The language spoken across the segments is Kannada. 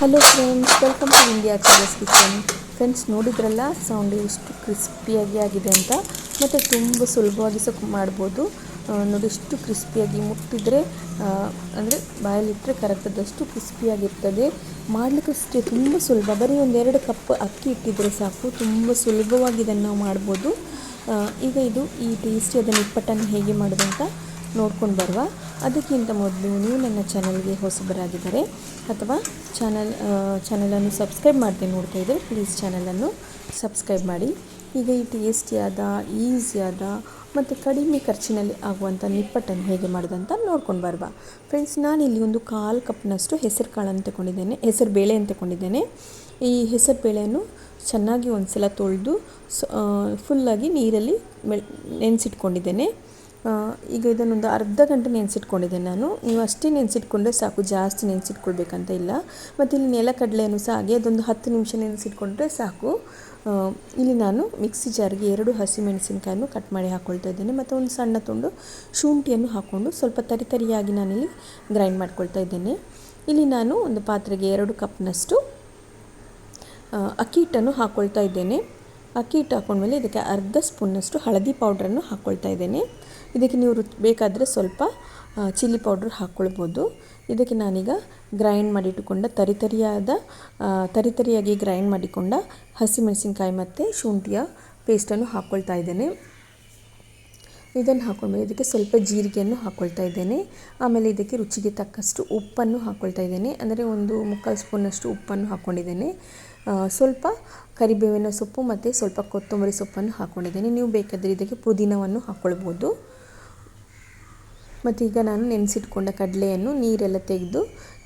Hello friends welcome to India ಚಾಲಸ್ kitchen friends ನೋಡಿದ್ರಲ್ಲ? ಸೌಂಡ್ ಎಷ್ಟು ಕ್ರಿಸ್ಪಿಯಾಗಿ ಆಗಿದೆ ಅಂತ. ಮತ್ತು ತುಂಬ ಸುಲಭವಾಗಿ ಸಹ ಮಾಡ್ಬೋದು. ನೋಡಿ ಎಷ್ಟು ಕ್ರಿಸ್ಪಿಯಾಗಿ ಮುಟ್ಟಿದರೆ ಅಂದರೆ ಬಾಯಲ್ಲಿಟ್ಟರೆ ಕರಗ್ತದಷ್ಟು ಕ್ರಿಸ್ಪಿಯಾಗಿರ್ತದೆ ಮಾಡಲಿಕ್ಕೆ ಅಷ್ಟೇ ತುಂಬ ಸುಲಭ. ಬರೀ ಒಂದೆರಡು ಕಪ್ ಅಕ್ಕಿ ಇಟ್ಟಿದ್ರೆ ಸಾಕು. ತುಂಬ ಸುಲಭವಾಗಿ ಇದನ್ನು ನಾವು ಮಾಡ್ಬೋದು. ಈಗ ಇದು ಈ ಟೇಸ್ಟಿ ಅದನ್ನು ಇಪ್ಪಟ್ಟನ್ನು ಹೇಗೆ ಮಾಡೋದು ಅಂತ ನೋಡ್ಕೊಂಡು ಬರುವ. ಅದಕ್ಕಿಂತ ಮೊದಲು ನೀವು ನನ್ನ ಚಾನಲ್ಗೆ ಹೊಸಬರಾಗಿದ್ದರೆ ಅಥವಾ ಚಾನಲ್ ಚಾನಲನ್ನು ಸಬ್ಸ್ಕ್ರೈಬ್ ಮಾಡದೆ ನೋಡ್ತಾ ಇದ್ದರೆ ಪ್ಲೀಸ್ ಚಾನಲನ್ನು ಸಬ್ಸ್ಕ್ರೈಬ್ ಮಾಡಿ. ಈಗ ಈ ಟೇಸ್ಟಿಯಾದ, ಈಸಿಯಾದ ಮತ್ತು ಕಡಿಮೆ ಖರ್ಚಿನಲ್ಲಿ ಆಗುವಂಥ ನಿಪ್ಪಟ್ಟನ್ನು ಹೇಗೆ ಮಾಡೋದಂತ ನೋಡ್ಕೊಂಡು ಬರುವ. ಫ್ರೆಂಡ್ಸ್, ನಾನಿಲ್ಲಿ ಒಂದು ಕಾಲು ಕಪ್ನಷ್ಟು ಹೆಸರು ಕಾಳನ್ನು ತಗೊಂಡಿದ್ದೇನೆ, ಹೆಸರು ಬೇಳೆ ಅಂತ ತಗೊಂಡಿದ್ದೇನೆ. ಈ ಹೆಸರು ಬೇಳೆಯನ್ನು ಚೆನ್ನಾಗಿ ಒಂದು ಸಲ ತೊಳೆದು ಫುಲ್ಲಾಗಿ ನೀರಲ್ಲಿ ನೆನೆಸಿಟ್ಕೊಂಡಿದ್ದೇನೆ. ಈಗ ಇದನ್ನೊಂದು ಅರ್ಧ ಗಂಟೆ ನೆನೆಸಿಟ್ಕೊಂಡಿದ್ದೇನೆ ನಾನು. ನೀವು ಅಷ್ಟೇ ನೆನೆಸಿಟ್ಕೊಂಡ್ರೆ ಸಾಕು, ಜಾಸ್ತಿ ನೆನೆಸಿಟ್ಕೊಳ್ಬೇಕಂತ ಇಲ್ಲ. ಮತ್ತು ಇಲ್ಲಿ ನೆಲಕಡಲೆಯನ್ನು ಸಹ ಹಾಗೆ ಅದೊಂದು ಹತ್ತು ನಿಮಿಷ ನೆನೆಸಿಟ್ಕೊಂಡ್ರೆ ಸಾಕು. ಇಲ್ಲಿ ನಾನು ಮಿಕ್ಸಿ ಜಾರ್ಗೆ ಎರಡು ಹಸಿಮೆಣಸಿನಕಾಯನ್ನು ಕಟ್ ಮಾಡಿ ಹಾಕ್ಕೊಳ್ತಾ ಇದ್ದೇನೆ. ಮತ್ತು ಒಂದು ಸಣ್ಣ ತುಂಡು ಶುಂಠಿಯನ್ನು ಹಾಕ್ಕೊಂಡು ಸ್ವಲ್ಪ ತರಿತರಿಯಾಗಿ ನಾನಿಲ್ಲಿ ಗ್ರೈಂಡ್ ಮಾಡ್ಕೊಳ್ತಾ ಇದ್ದೇನೆ. ಇಲ್ಲಿ ನಾನು ಒಂದು ಪಾತ್ರೆಗೆ ಎರಡು ಕಪ್ನಷ್ಟು ಅಕ್ಕಿ ಹಿಟ್ಟನ್ನು ಹಾಕ್ಕೊಳ್ತಾ ಇದ್ದೇನೆ. ಅಕ್ಕಿ ಹಿಟ್ಟು ಹಾಕೊಂಡ್ಮೇಲೆ ಇದಕ್ಕೆ ಅರ್ಧ ಸ್ಪೂನ್ನಷ್ಟು ಹಳದಿ ಪೌಡ್ರನ್ನು ಹಾಕ್ಕೊಳ್ತಾ ಇದ್ದೇನೆ. ಇದಕ್ಕೆ ನೀವು ರುಚಿ ಬೇಕಾದರೆ ಸ್ವಲ್ಪ ಚಿಲ್ಲಿ ಪೌಡ್ರ್ ಹಾಕ್ಕೊಳ್ಬೋದು ಇದಕ್ಕೆ ನಾನೀಗ ಗ್ರೈಂಡ್ ಮಾಡಿಟ್ಟುಕೊಂಡ ತರಿತರಿಯಾದ ತರಿತರಿಯಾಗಿ ಗ್ರೈಂಡ್ ಮಾಡಿಕೊಂಡ ಹಸಿಮೆಣಸಿನ್ಕಾಯಿ ಮತ್ತು ಶುಂಠಿಯ ಪೇಸ್ಟನ್ನು ಹಾಕ್ಕೊಳ್ತಾ ಇದ್ದೇನೆ. ಇದನ್ನು ಹಾಕೊಂಡ್ಮೇಲೆ ಇದಕ್ಕೆ ಸ್ವಲ್ಪ ಜೀರಿಗೆಯನ್ನು ಹಾಕ್ಕೊಳ್ತಾ ಇದ್ದೇನೆ. ಆಮೇಲೆ ಇದಕ್ಕೆ ರುಚಿಗೆ ತಕ್ಕಷ್ಟು ಉಪ್ಪನ್ನು ಹಾಕ್ಕೊಳ್ತಾ ಇದ್ದೇನೆ. ಅಂದರೆ ಒಂದು ಮುಕ್ಕಾಲು ಸ್ಪೂನಷ್ಟು ಉಪ್ಪನ್ನು ಹಾಕ್ಕೊಂಡಿದ್ದೇನೆ ಸ್ವಲ್ಪ ಕರಿಬೇವಿನ ಸೊಪ್ಪು ಮತ್ತು ಸ್ವಲ್ಪ ಕೊತ್ತಂಬರಿ ಸೊಪ್ಪನ್ನು ಹಾಕ್ಕೊಂಡಿದ್ದೇನೆ ನೀವು ಬೇಕಾದರೆ ಇದಕ್ಕೆ ಪುದೀನವನ್ನು ಹಾಕ್ಕೊಳ್ಬೋದು ಮತ್ತು ಈಗ ನಾನು ನೆನೆಸಿಟ್ಕೊಂಡ ಕಡಲೆಯನ್ನು ನೀರೆಲ್ಲ ತೆಗೆದು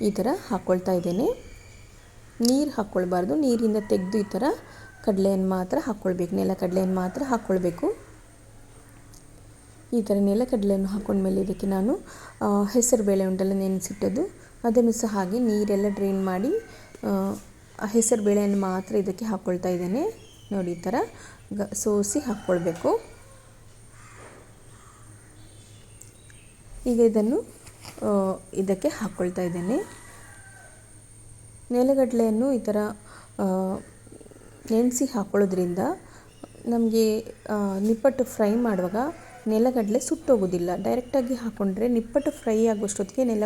ಈ ಥರ ಹಾಕ್ಕೊಳ್ತಾ ಇದ್ದೇನೆ. ನೀರು ಹಾಕ್ಕೊಳ್ಬಾರ್ದು ನೀರಿಂದ ತೆಗೆದು ಈ ಥರ ಕಡಲೆಯನ್ನು ಮಾತ್ರ ಹಾಕ್ಕೊಳ್ಬೇಕು ನೆಲಕಡಲೆಯನ್ನು ಮಾತ್ರ ಹಾಕ್ಕೊಳ್ಬೇಕು ಈ ಥರ ನೆಲಕಡಲೆಯನ್ನು ಹಾಕ್ಕೊಂಡ್ಮೇಲೆ ಇದಕ್ಕೆ ನಾನು ಹೆಸರು ಬೇಳೆ ಉಂಟಲ್ಲ ನೆನೆಸಿಟ್ಟದ್ದು. ಅದನ್ನು ಸಹ ಹಾಗೆ ನೀರೆಲ್ಲ ಡ್ರೈನ್ ಮಾಡಿ ಹೆಸರು ಬೇಳೆಯನ್ನು ಮಾತ್ರ ಇದಕ್ಕೆ ಹಾಕ್ಕೊಳ್ತಾ ಇದ್ದೇನೆ. ನೋಡಿ ಈ ಥರ ಗ ಸೋಸಿ ಹಾಕ್ಕೊಳ್ಬೇಕು ಈಗ ಇದನ್ನು ಇದಕ್ಕೆ ಹಾಕ್ಕೊಳ್ತಾ ಇದ್ದೇನೆ. ನೆಲಗಡಲೆಯನ್ನು ಈ ಥರ ನೆನೆಸಿ ಹಾಕ್ಕೊಳ್ಳೋದ್ರಿಂದ ನಮಗೆ ನಿಪ್ಪಟ್ಟು ಫ್ರೈ ಮಾಡುವಾಗ ನೆಲಗಡಲೆ ಸುಟ್ಟೋಗೋದಿಲ್ಲ. ಡೈರೆಕ್ಟಾಗಿ ಹಾಕ್ಕೊಂಡ್ರೆ ನಿಪ್ಪಟ್ಟು ಫ್ರೈ ಆಗುವಷ್ಟೊತ್ತಿಗೆ ನೆಲ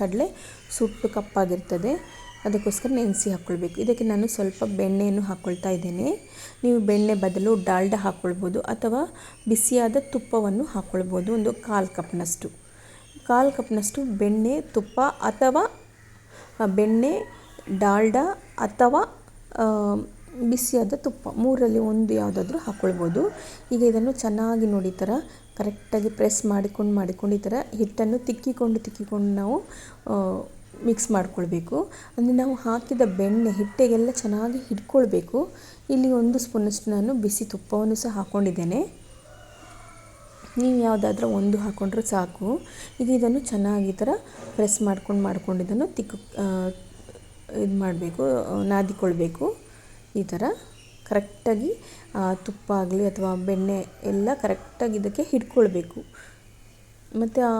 ಕಡಲೆ ಸುಟ್ಟು ಕಪ್ಪಾಗಿರ್ತದೆ. ಅದಕ್ಕೋಸ್ಕರ ನೆನೆಸಿ ಹಾಕ್ಕೊಳ್ಬೇಕು. ಇದಕ್ಕೆ ನಾನು ಸ್ವಲ್ಪ ಬೆಣ್ಣೆಯನ್ನು ಹಾಕ್ಕೊಳ್ತಾ ಇದ್ದೇನೆ. ನೀವು ಬೆಣ್ಣೆ ಬದಲು ಡಾಲ್ಡ ಹಾಕ್ಕೊಳ್ಬೋದು ಅಥವಾ ಬಿಸಿಯಾದ ತುಪ್ಪವನ್ನು ಹಾಕ್ಕೊಳ್ಬೋದು. ಒಂದು ಕಾಲು ಕಪ್ನಷ್ಟು. ಕಾಲು ಕಪ್ನಷ್ಟು ಬೆಣ್ಣೆ, ತುಪ್ಪ ಅಥವಾ ಬೆಣ್ಣೆ, ಡಾಲ್ಡ ಅಥವಾ ಬಿಸಿಯಾದ ತುಪ್ಪ. ಮೂರಲ್ಲಿ ಒಂದು ಯಾವುದಾದ್ರೂ ಹಾಕ್ಕೊಳ್ಬೋದು. ಈಗ ಇದನ್ನು ಚೆನ್ನಾಗಿ ನೋಡಿ ಥರ ಕರೆಕ್ಟಾಗಿ ಪ್ರೆಸ್ ಮಾಡಿಕೊಂಡು ಮಾಡಿಕೊಂಡು ಈ ಥರ ಹಿಟ್ಟನ್ನು ತಿಕ್ಕಿಕೊಂಡು ತಿಕ್ಕಿಕೊಂಡು ನಾವು ಮಿಕ್ಸ್ ಮಾಡ್ಕೊಳ್ಬೇಕು. ಅಂದರೆ ನಾವು ಹಾಕಿದ ಬೆಣ್ಣೆ, ಹಿಟ್ಟೆಗೆಲ್ಲ ಚೆನ್ನಾಗಿ ಹಿಡ್ಕೊಳ್ಬೇಕು. ಇಲ್ಲಿ ಒಂದು ಸ್ಪೂನಷ್ಟು ನಾನು ಬಿಸಿ ತುಪ್ಪವನ್ನು ಸಹ ಹಾಕ್ಕೊಂಡಿದ್ದೇನೆ ನೀವು ಯಾವುದಾದ್ರೂ ಒಂದು ಹಾಕ್ಕೊಂಡ್ರೆ ಸಾಕು. ಈಗ ಇದನ್ನು ಚೆನ್ನಾಗಿ ಥರ ಪ್ರೆಸ್ ಮಾಡ್ಕೊಂಡು ಮಾಡ್ಕೊಂಡು ಇದನ್ನು ತಿಕ್ಕು ಇದು ಮಾಡಬೇಕು ನಾದಿಕೊಳ್ಬೇಕು. ಈ ಥರ ಕರೆಕ್ಟಾಗಿ ತುಪ್ಪ ಆಗಲಿ ಅಥವಾ ಬೆಣ್ಣೆ ಎಲ್ಲ ಕರೆಕ್ಟಾಗಿ ಇದಕ್ಕೆ ಹಿಡ್ಕೊಳ್ಬೇಕು. ಮತ್ತು ಆ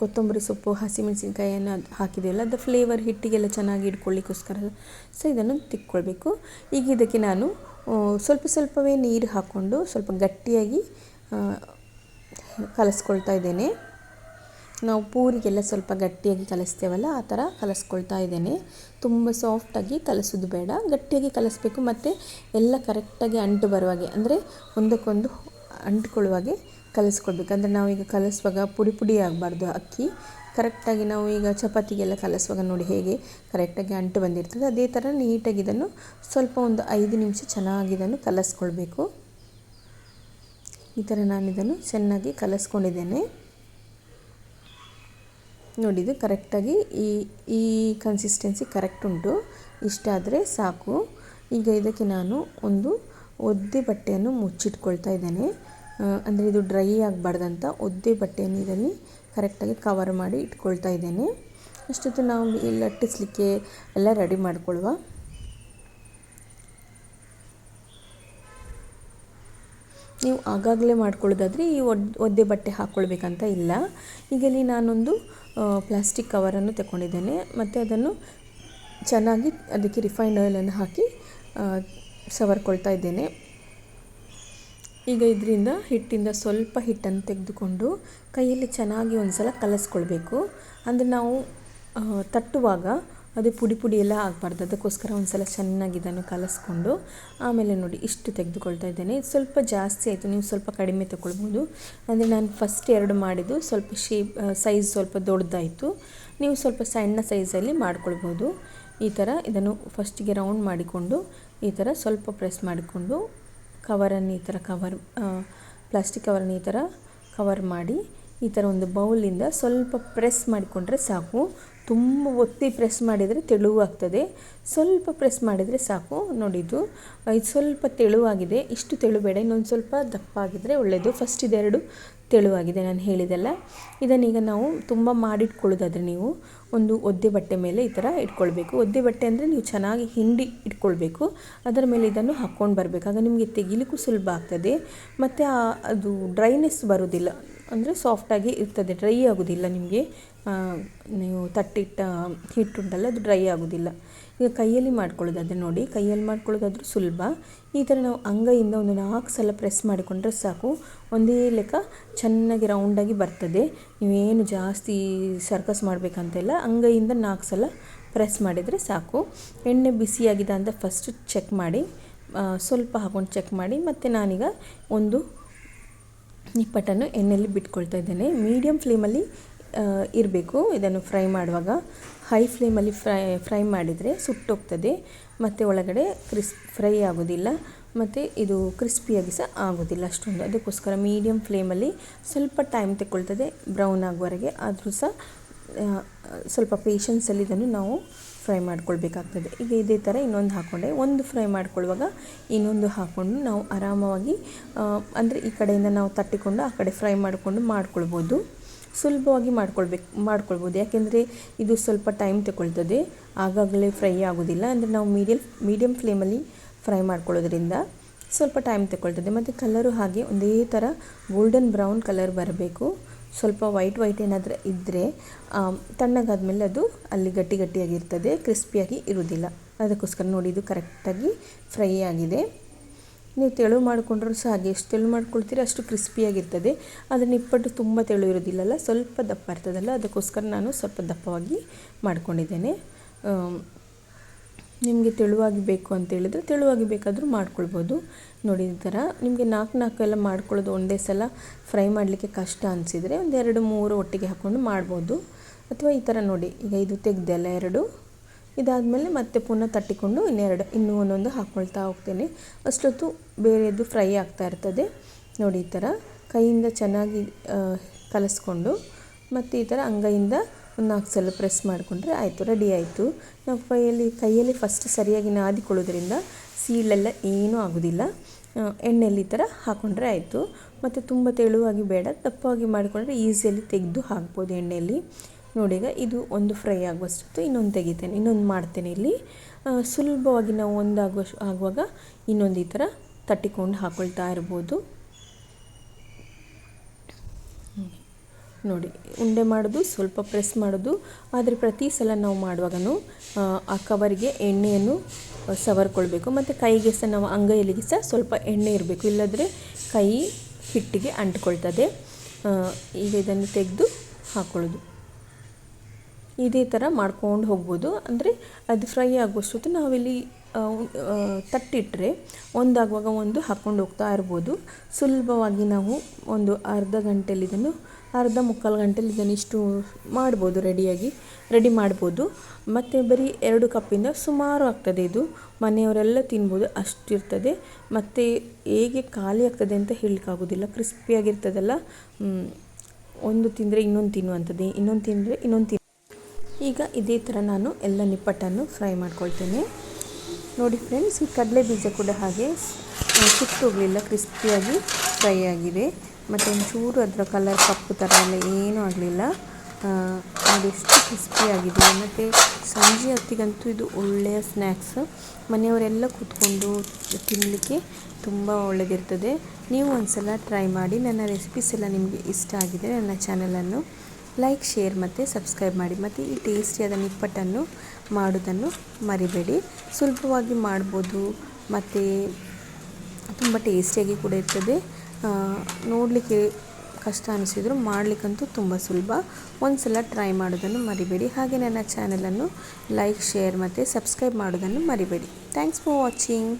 ಕೊತ್ತಂಬರಿ ಸೊಪ್ಪು ಹಸಿಮೆಣಸಿನ್ಕಾಯನ್ನು ಹಾಕಿದೆಯಲ್ಲ ಅದು ಫ್ಲೇವರ್ ಹಿಟ್ಟಿಗೆಲ್ಲ ಚೆನ್ನಾಗಿ ಇಟ್ಕೊಳ್ಳಿಕ್ಕೋಸ್ಕರ ಸೊ ಇದನ್ನು ತಿಕ್ಕೊಳ್ಬೇಕು. ಈಗ ಇದಕ್ಕೆ ನಾನು ಸ್ವಲ್ಪ ಸ್ವಲ್ಪವೇ ನೀರು ಹಾಕ್ಕೊಂಡು ಸ್ವಲ್ಪ ಗಟ್ಟಿಯಾಗಿ ಕಲಿಸ್ಕೊಳ್ತಾ ಇದ್ದೇನೆ. ನಾವು ಪೂರಿಗೆಲ್ಲ ಸ್ವಲ್ಪ ಗಟ್ಟಿಯಾಗಿ ಕಲಿಸ್ತೇವಲ್ಲ, ಆ ಥರ ಕಲಿಸ್ಕೊಳ್ತಾ ಇದ್ದೇನೆ. ತುಂಬ ಸಾಫ್ಟಾಗಿ ಕಲಿಸೋದು ಬೇಡ, ಗಟ್ಟಿಯಾಗಿ ಕಲಿಸ್ಬೇಕು. ಮತ್ತು ಎಲ್ಲ ಕರೆಕ್ಟಾಗಿ ಅಂಟು ಬರುವಾಗೆ ಅಂದರೆ ಒಂದಕ್ಕೊಂದು ಅಂಟ್ಕೊಳ್ಳುವಾಗೆ ಕಲಿಸ್ಕೊಡ್ಬೇಕು. ಅಂದರೆ ನಾವೀಗ ಕಲಿಸುವಾಗ ಪುಡಿ ಪುಡಿ ಆಗಬಾರ್ದು ಅಕ್ಕಿ. ಕರೆಕ್ಟಾಗಿ ನಾವು ಈಗ ಚಪಾತಿಗೆಲ್ಲ ಕಲಿಸುವಾಗ ನೋಡಿ ಹೇಗೆ ಕರೆಕ್ಟಾಗಿ ಅಂಟು ಬಂದಿರ್ತದೆ. ಅದೇ ಥರ ನೀಟಾಗಿ ಇದನ್ನು ಸ್ವಲ್ಪ ಒಂದು ಐದು ನಿಮಿಷ ಚೆನ್ನಾಗಿ ಇದನ್ನು ಕಲಸ್ಕೊಳ್ಬೇಕು. ಈ ಥರ ನಾನು ಇದನ್ನು ಚೆನ್ನಾಗಿ ಕಲಸ್ಕೊಂಡಿದ್ದೇನೆ. ನೋಡಿ, ಇದು ಕರೆಕ್ಟಾಗಿ ಈ ಈ ಕನ್ಸಿಸ್ಟೆನ್ಸಿ ಕರೆಕ್ಟ್ ಉಂಟು. ಇಷ್ಟಾದರೆ ಸಾಕು. ಈಗ ಇದಕ್ಕೆ ನಾನು ಒಂದು ಒದ್ದೆ ಬಟ್ಟೆಯನ್ನು ಮುಚ್ಚಿಟ್ಕೊಳ್ತಾ ಇದ್ದೇನೆ. ಅಂದರೆ ಇದು ಡ್ರೈ ಆಗಬಾರ್ದಂತ ಒದ್ದೆ ಬಟ್ಟೆಯನ್ನು ಇದರಲ್ಲಿ ಕರೆಕ್ಟಾಗಿ ಕವರ್ ಮಾಡಿ ಇಟ್ಕೊಳ್ತಾ ಇದ್ದೇನೆ. ಅಷ್ಟೊತ್ತು ನಾವು ಇಲ್ಲಿ ಲಟ್ಟಿಸ್ಲಿಕ್ಕೆ ಎಲ್ಲ ರೆಡಿ ಮಾಡಿಕೊಳ್ಳುವ ನೀವು ಆಗಾಗಲೇ ಮಾಡ್ಕೊಳ್ಳೋದಾದರೆ ಈ ಒದ್ದೆ ಬಟ್ಟೆ ಹಾಕ್ಕೊಳ್ಬೇಕಂತ ಇಲ್ಲ. ಈಗ ಇಲ್ಲಿ ನಾನೊಂದು ಪ್ಲಾಸ್ಟಿಕ್ ಕವರನ್ನು ತಗೊಂಡಿದ್ದೇನೆ. ಮತ್ತು ಅದನ್ನು ಚೆನ್ನಾಗಿ ಅದಕ್ಕೆ ರಿಫೈನ್ಡ್ ಆಯಿಲನ್ನು ಹಾಕಿ ಸವರ್ಕೊಳ್ತಾ ಇದ್ದೇನೆ. ಈಗ ಇದರಿಂದ ಹಿಟ್ಟಿಂದ ಸ್ವಲ್ಪ ಹಿಟ್ಟನ್ನು ತೆಗೆದುಕೊಂಡು ಕೈಯಲ್ಲಿ ಚೆನ್ನಾಗಿ ಒಂದು ಸಲ ಕಲಸ್ಕೊಳ್ಬೇಕು. ಅಂದರೆ ನಾವು ತಟ್ಟುವಾಗ ಅದು ಪುಡಿ ಪುಡಿ ಎಲ್ಲ ಆಗಬಾರ್ದು. ಅದಕ್ಕೋಸ್ಕರ ಒಂದು ಸಲ ಚೆನ್ನಾಗಿ ಇದನ್ನು ಕಲಸ್ಕೊಂಡು ಆಮೇಲೆ ನೋಡಿ ಇಷ್ಟು ತೆಗೆದುಕೊಳ್ತಾ ಇದ್ದೇನೆ. ಇದು ಸ್ವಲ್ಪ ಜಾಸ್ತಿ ಆಯಿತು. ನೀವು ಸ್ವಲ್ಪ ಕಡಿಮೆ ತಗೊಳ್ಬೋದು. ಅಂದರೆ ನಾನು ಫಸ್ಟ್ ಎರಡು ಮಾಡಿದ್ದು ಸ್ವಲ್ಪ ಶೇಪ್ ಸೈಜ್ ಸ್ವಲ್ಪ ದೊಡ್ಡದಾಯಿತು. ನೀವು ಸ್ವಲ್ಪ ಸಣ್ಣ ಸೈಜಲ್ಲಿ ಮಾಡ್ಕೊಳ್ಬೋದು. ಈ ಥರ ಇದನ್ನು ಫಸ್ಟಿಗೆ ರೌಂಡ್ ಮಾಡಿಕೊಂಡು ಈ ಥರ ಸ್ವಲ್ಪ ಪ್ರೆಸ್ ಮಾಡಿಕೊಂಡು ಕವರನ್ನು ಈ ಥರ ಕವರ್ ಪ್ಲಾಸ್ಟಿಕ್ ಕವರನ್ನು ಈ ಥರ ಕವರ್ ಮಾಡಿ ಈ ಥರ ಒಂದು ಬೌಲಿಂದ ಸ್ವಲ್ಪ ಪ್ರೆಸ್ ಮಾಡಿಕೊಂಡ್ರೆ ಸಾಕು. ತುಂಬ ಒತ್ತಿ ಪ್ರೆಸ್ ಮಾಡಿದರೆ ತೆಳುವಾಗ್ತದೆ. ಸ್ವಲ್ಪ ಪ್ರೆಸ್ ಮಾಡಿದರೆ ಸಾಕು. ನೋಡಿದ್ದು ಇದು ಸ್ವಲ್ಪ ತೆಳುವಾಗಿದೆ. ಇಷ್ಟು ತೆಳು ಬೇಡ ಇನ್ನೊಂದು ಸ್ವಲ್ಪ ದಪ್ಪ ಆಗಿದ್ದರೆ ಒಳ್ಳೆಯದು ಫಸ್ಟ್ ಇದೆರಡು ತೆಳುವಾಗಿದೆ ನಾನು ಹೇಳಿದೆಲ್ಲ. ಇದನ್ನೀಗ ನಾವು ತುಂಬ ಮಾಡಿಟ್ಕೊಳ್ಳೋದಾದರೆ ನೀವು ಒಂದು ಒದ್ದೆ ಬಟ್ಟೆ ಮೇಲೆ ಈ ಥರ ಇಟ್ಕೊಳ್ಬೇಕು. ಒದ್ದೆ ಬಟ್ಟೆ ಅಂದರೆ ನೀವು ಚೆನ್ನಾಗಿ ಹಿಂಡಿ ಇಟ್ಕೊಳ್ಬೇಕು. ಅದರ ಮೇಲೆ ಇದನ್ನು ಹಾಕ್ಕೊಂಡು ಬರಬೇಕು. ಆಗ ನಿಮಗೆ ತೆಗಿಲಿಕ್ಕೂ ಸುಲಭ ಆಗ್ತದೆ. ಮತ್ತು ಅದು ಡ್ರೈನೆಸ್ ಬರೋದಿಲ್ಲ. ಅಂದರೆ ಸಾಫ್ಟಾಗಿ ಇರ್ತದೆ ಡ್ರೈ ಆಗೋದಿಲ್ಲ ನಿಮಗೆ. ನೀವು ತಟ್ಟಿಟ್ಟ ಹಿಟ್ಟುಂಟಲ್ಲ, ಅದು ಡ್ರೈ ಆಗೋದಿಲ್ಲ. ಈಗ ಕೈಯಲ್ಲಿ ಮಾಡ್ಕೊಳ್ಳೋದಾದ್ರೆ ನೋಡಿ, ಕೈಯಲ್ಲಿ ಮಾಡ್ಕೊಳ್ಳೋದಾದ್ರೂ ಸುಲಭ. ಈ ಥರ ನಾವು ಅಂಗೈಯಿಂದ ಒಂದು ನಾಲ್ಕು ಸಲ ಪ್ರೆಸ್ ಮಾಡಿಕೊಂಡ್ರೆ ಸಾಕು. ಒಂದೇ ಲೆಕ್ಕ ಚೆನ್ನಾಗಿ ರೌಂಡಾಗಿ ಬರ್ತದೆ. ನೀವೇನು ಜಾಸ್ತಿ ಸರ್ಕಸ್ ಮಾಡಬೇಕಂತೆಲ್ಲ, ಅಂಗೈಯಿಂದ ನಾಲ್ಕು ಸಲ ಪ್ರೆಸ್ ಮಾಡಿದರೆ ಸಾಕು. ಎಣ್ಣೆ ಬಿಸಿಯಾಗಿದೆ ಅಂತ ಫಸ್ಟ್ ಚೆಕ್ ಮಾಡಿ ಸ್ವಲ್ಪ ಹಾಕೊಂಡು ಚೆಕ್ ಮಾಡಿ, ಮತ್ತು ನಾನೀಗ ಒಂದು ನಿಪ್ಪಟ್ಟನ್ನು ಎಣ್ಣೆಯಲ್ಲಿ ಬಿಟ್ಕೊಳ್ತಾ ಇದ್ದೇನೆ. ಮೀಡಿಯಮ್ ಫ್ಲೇಮಲ್ಲಿ ಇರಬೇಕು. ಇದನ್ನು ಫ್ರೈ ಮಾಡುವಾಗ ಹೈ ಫ್ಲೇಮಲ್ಲಿ ಫ್ರೈ ಫ್ರೈ ಮಾಡಿದರೆ ಸುಟ್ಟೋಗ್ತದೆ. ಮತ್ತು ಒಳಗಡೆ ಕ್ರಿಸ್ ಫ್ರೈ ಆಗೋದಿಲ್ಲ. ಮತ್ತು ಇದು ಕ್ರಿಸ್ಪಿಯಾಗಿ ಸಹ ಆಗೋದಿಲ್ಲ ಅಷ್ಟೊಂದು. ಅದಕ್ಕೋಸ್ಕರ ಮೀಡಿಯಂ ಫ್ಲೇಮಲ್ಲಿ ಸ್ವಲ್ಪ ಟೈಮ್ ತಗೊಳ್ತದೆ ಬ್ರೌನ್ ಆಗುವವರೆಗೆ. ಆದರೂ ಸಹ ಸ್ವಲ್ಪ ಪೇಷನ್ಸಲ್ಲಿ ಇದನ್ನು ನಾವು ಫ್ರೈ ಮಾಡ್ಕೊಳ್ಬೇಕಾಗ್ತದೆ. ಈಗ ಇದೇ ಥರ ಇನ್ನೊಂದು ಹಾಕ್ಕೊಂಡೆ ಒಂದು ಫ್ರೈ ಮಾಡ್ಕೊಳ್ಳುವಾಗ ಇನ್ನೊಂದು ಹಾಕ್ಕೊಂಡು ನಾವು ಆರಾಮವಾಗಿ ಅಂದರೆ ಈ ಕಡೆಯಿಂದ ನಾವು ತಟ್ಟಿಕೊಂಡು ಆ ಕಡೆ ಫ್ರೈ ಮಾಡಿಕೊಂಡು ಮಾಡ್ಕೊಳ್ಬೋದು. ಸುಲಭವಾಗಿ ಮಾಡ್ಕೊಳ್ಬೇಕು, ಮಾಡ್ಕೊಳ್ಬೋದು. ಯಾಕೆಂದರೆ ಇದು ಸ್ವಲ್ಪ ಟೈಮ್ ತಗೊಳ್ತದೆ. ಆಗಾಗಲೇ ಫ್ರೈ ಆಗೋದಿಲ್ಲ. ಅಂದರೆ ನಾವು ಮೀಡಿಯಲ್ ಮೀಡಿಯಮ್ ಫ್ಲೇಮಲ್ಲಿ ಫ್ರೈ ಮಾಡ್ಕೊಳ್ಳೋದ್ರಿಂದ ಸ್ವಲ್ಪ ಟೈಮ್ ತಗೊಳ್ತದೆ. ಮತ್ತು ಕಲರು ಹಾಗೆ ಒಂದೇ ಥರ ಗೋಲ್ಡನ್ ಬ್ರೌನ್ ಕಲರ್ ಬರಬೇಕು. ಸ್ವಲ್ಪ ವೈಟ್ ವೈಟ್ ಏನಾದರೂ ಇದ್ದರೆ ತಣ್ಣಗಾದ್ಮೇಲೆ ಅದು ಅಲ್ಲಿ ಗಟ್ಟಿ ಗಟ್ಟಿಯಾಗಿರ್ತದೆ ಕ್ರಿಸ್ಪಿಯಾಗಿ ಇರುವುದಿಲ್ಲ ಅದಕ್ಕೋಸ್ಕರ ನೋಡಿ ಇದು ಕರೆಕ್ಟಾಗಿ ಫ್ರೈ ಆಗಿದೆ. ನೀವು ತೆಳು ಮಾಡಿಕೊಂಡ್ರೂ ಸಹ ಹಾಗೆ, ಎಷ್ಟು ತೆಳು ಮಾಡ್ಕೊಳ್ತೀರಿ ಅಷ್ಟು ಕ್ರಿಸ್ಪಿಯಾಗಿರ್ತದೆ ಆದರೆ ನಿಪ್ಪಟ್ಟು ತುಂಬ ತೆಳು ಇರೋದಿಲ್ಲಲ್ಲ, ಸ್ವಲ್ಪ ದಪ್ಪ ಇರ್ತದಲ್ಲ, ಅದಕ್ಕೋಸ್ಕರ ನಾನು ಸ್ವಲ್ಪ ದಪ್ಪವಾಗಿ ಮಾಡ್ಕೊಂಡಿದ್ದೇನೆ. ನಿಮಗೆ ತೆಳುವಾಗಿ ಬೇಕು ಅಂತ ಹೇಳಿದ್ರೆ ತೆಳುವಾಗಿ ಬೇಕಾದರೂ ಮಾಡ್ಕೊಳ್ಬೋದು. ನೋಡಿ ಈ ಥರ ನಿಮಗೆ ನಾಲ್ಕು ನಾಲ್ಕು ಎಲ್ಲ ಮಾಡ್ಕೊಳ್ಳೋದು ಒಂದೇ ಸಲ ಫ್ರೈ ಮಾಡಲಿಕ್ಕೆ ಕಷ್ಟ ಅನಿಸಿದರೆ ಒಂದು ಎರಡು ಮೂರು ಒಟ್ಟಿಗೆ ಹಾಕ್ಕೊಂಡು ಮಾಡ್ಬೋದು. ಅಥವಾ ಈ ಥರ ನೋಡಿ, ಈಗ ಇದು ತೆಗ್ದೆ ಅಲ್ಲ ಎರಡು. ಇದಾದಮೇಲೆ ಮತ್ತೆ ಪುನಃ ತಟ್ಟಿಕೊಂಡು ಇನ್ನೆರಡು, ಇನ್ನೂ ಒಂದೊಂದು ಹಾಕ್ಕೊಳ್ತಾ ಹೋಗ್ತೇನೆ. ಅಷ್ಟೊತ್ತು ಬೇರೆದು ಫ್ರೈ ಆಗ್ತಾ ಇರ್ತದೆ. ನೋಡಿ ಈ ಥರ ಕೈಯಿಂದ ಚೆನ್ನಾಗಿ ಕಲಸ್ಕೊಂಡು ಮತ್ತು ಈ ಥರ ಅಂಗೈಯಿಂದ ಒಂದು ನಾಲ್ಕು ಸಲ ಪ್ರೆಸ್ ಮಾಡಿಕೊಂಡ್ರೆ ಆಯಿತು ರೆಡಿ ಆಯಿತು. ನಾವು ಕೈಯಲ್ಲಿ ಕೈಯಲ್ಲಿ ಫಸ್ಟ್ ಸರಿಯಾಗಿ ನಾದಿಕೊಳ್ಳೋದ್ರಿಂದ ಸೀಳೆಲ್ಲ ಏನೂ ಆಗೋದಿಲ್ಲ. ಎಣ್ಣೆಯಲ್ಲಿ ಈ ಥರ ಹಾಕ್ಕೊಂಡ್ರೆ ಆಯಿತು. ಮತ್ತು ತುಂಬ ತೆಳುವಾಗಿ ಬೇಡ, ದಪ್ಪವಾಗಿ ಮಾಡಿಕೊಂಡ್ರೆ ಈಸಿಯಲ್ಲಿ ತೆಗೆದು ಹಾಕ್ಬೋದು ಎಣ್ಣೆಯಲ್ಲಿ. ಈಗ ಇದು ಒಂದು ಫ್ರೈ ಆಗುವಷ್ಟು ಇನ್ನೊಂದು ತೆಗಿತೇನೆ, ಇನ್ನೊಂದು ಮಾಡ್ತೇನೆ ಇಲ್ಲಿ. ಸುಲಭವಾಗಿ ನಾವು ಒಂದಾಗುವ ಆಗುವ ಆಗುವಾಗ ಇನ್ನೊಂದು ಈ ಥರ ತಟ್ಟಿಕೊಂಡು ಹಾಕ್ಕೊಳ್ತಾ ಇರ್ಬೋದು. ನೋಡಿ ಉಂಡೆ ಮಾಡೋದು ಸ್ವಲ್ಪ ಪ್ರೆಸ್ ಮಾಡೋದು. ಆದರೆ ಪ್ರತಿ ಸಲ ನಾವು ಮಾಡುವಾಗ ಆ, ಕವರಿಗೆ ಎಣ್ಣೆಯನ್ನು ಸವರ್ಕೊಳ್ಬೇಕು. ಮತ್ತು ಕೈಗೆ ಸಹ ನಾವು ಅಂಗೈಯಲ್ಲಿಗೆ ಸಹ ಸ್ವಲ್ಪ ಎಣ್ಣೆ ಇರಬೇಕು. ಇಲ್ಲದ್ರೆ ಕೈ ಹಿಟ್ಟಿಗೆ ಅಂಟ್ಕೊಳ್ತದೆ. ಈಗ ಇದನ್ನು ತೆಗೆದು ಹಾಕ್ಕೊಳ್ಳೋದು ಇದೇ ಥರ ಮಾಡ್ಕೊಂಡು ಹೋಗ್ಬೋದು. ಅಂದರೆ ಅದು ಫ್ರೈ ಆಗುವಷ್ಟೊತ್ತು ನಾವಿಲ್ಲಿ ತಟ್ಟಿಟ್ಟರೆ ಒಂದಾಗುವಾಗ ಒಂದು ಹಾಕ್ಕೊಂಡು ಹೋಗ್ತಾ ಇರ್ಬೋದು. ಸುಲಭವಾಗಿ ನಾವು ಒಂದು ಅರ್ಧ ಗಂಟೆಯಲ್ಲಿ ಇದನ್ನು ಅರ್ಧ ಮುಕ್ಕಾಲು ಗಂಟೆಲಿ ಇದನ್ನು ಇಷ್ಟು ಮಾಡ್ಬೋದು, ರೆಡಿಯಾಗಿ. ರೆಡಿ ಮಾಡ್ಬೋದು. ಮತ್ತು ಬರೀ ಎರಡು ಕಪ್ಪಿಂದ ಸುಮಾರು ಆಗ್ತದೆ ಇದು. ಮನೆಯವರೆಲ್ಲ ತಿನ್ಬೋದು ಅಷ್ಟಿರ್ತದೆ ಮತ್ತು ಹೇಗೆ ಖಾಲಿ ಆಗ್ತದೆ ಅಂತ ಹೇಳಲಿಕ್ಕಾಗೋದಿಲ್ಲ. ಕ್ರಿಸ್ಪಿಯಾಗಿರ್ತದಲ್ಲ ಒಂದು ತಿಂದರೆ ಇನ್ನೊಂದು ತಿನ್ನುವಂಥದ್ದು. ಇನ್ನೊಂದು ತಿಂದರೆ ಇನ್ನೊಂದು ತಿನ್. ಈಗ ಇದೇ ಥರ ನಾನು ಎಲ್ಲ ನಿಪ್ಪಟ್ಟನ್ನು ಫ್ರೈ ಮಾಡ್ಕೊಳ್ತೇನೆ. ನೋಡಿ ಫ್ರೆಂಡ್ಸ್, ಈ ಕಡಲೆ ಬೀಜ ಕೂಡ ಹಾಗೆ ಸುಟ್ಟೋಗಲಿಲ್ಲ ಕ್ರಿಸ್ಪಿಯಾಗಿ ಫ್ರೈ ಆಗಿದೆ. ಮತ್ತು ಒಂಚೂರು ಅದರ ಕಲರ್ ಕಪ್ಪು ಥರ ಎಲ್ಲ ಏನೂ ಆಗಲಿಲ್ಲ. ಅದೆಷ್ಟು ಎಷ್ಟು ಕ್ರಿಸ್ಪಿ ಆಗಿದೆ. ಮತ್ತು ಸಂಜೆ ಹೊತ್ತಿಗಂತೂ ಇದು ಒಳ್ಳೆಯ ಸ್ನ್ಯಾಕ್ಸ್ ಮನೆಯವರೆಲ್ಲ ಕೂತ್ಕೊಂಡು ತಿನ್ನಲಿಕ್ಕೆ ತುಂಬ ಒಳ್ಳೆಯದಿರ್ತದೆ ನೀವು ಒಂದ್ಸಲ ಟ್ರೈ ಮಾಡಿ ನನ್ನ ರೆಸಿಪೀಸ್ ಎಲ್ಲ ನಿಮಗೆ ಇಷ್ಟ ಆಗಿದೆ ನನ್ನ ಚಾನಲನ್ನು ಲೈಕ್ ಶೇರ್ ಮತ್ತು ಸಬ್ಸ್ಕ್ರೈಬ್ ಮಾಡಿ. ಮತ್ತು ಈ ಟೇಸ್ಟಿಯಾದ ನಿಪ್ಪಟ್ಟನ್ನು ಮಾಡೋದನ್ನು ಮರಿಬೇಡಿ. ಸುಲಭವಾಗಿ ಮಾಡ್ಬೋದು. ಮತ್ತು ತುಂಬ ಟೇಸ್ಟಿಯಾಗಿ ಕೂಡ ಇರ್ತದೆ. ನೋಡಲಿಕ್ಕೆ ಕಷ್ಟ ಅನಿಸಿದ್ರು ಮಾಡಲಿಕ್ಕಂತೂ ತುಂಬ ಸುಲಭ. ಒಂದು ಸಲ ಟ್ರೈ ಮಾಡೋದನ್ನು ಮರಿಬೇಡಿ. ಹಾಗೆ ನನ್ನ ಚಾನಲನ್ನು ಲೈಕ್ ಶೇರ್ ಮತ್ತು ಸಬ್ಸ್ಕ್ರೈಬ್ ಮಾಡೋದನ್ನು ಮರಿಬೇಡಿ. Thanks for watching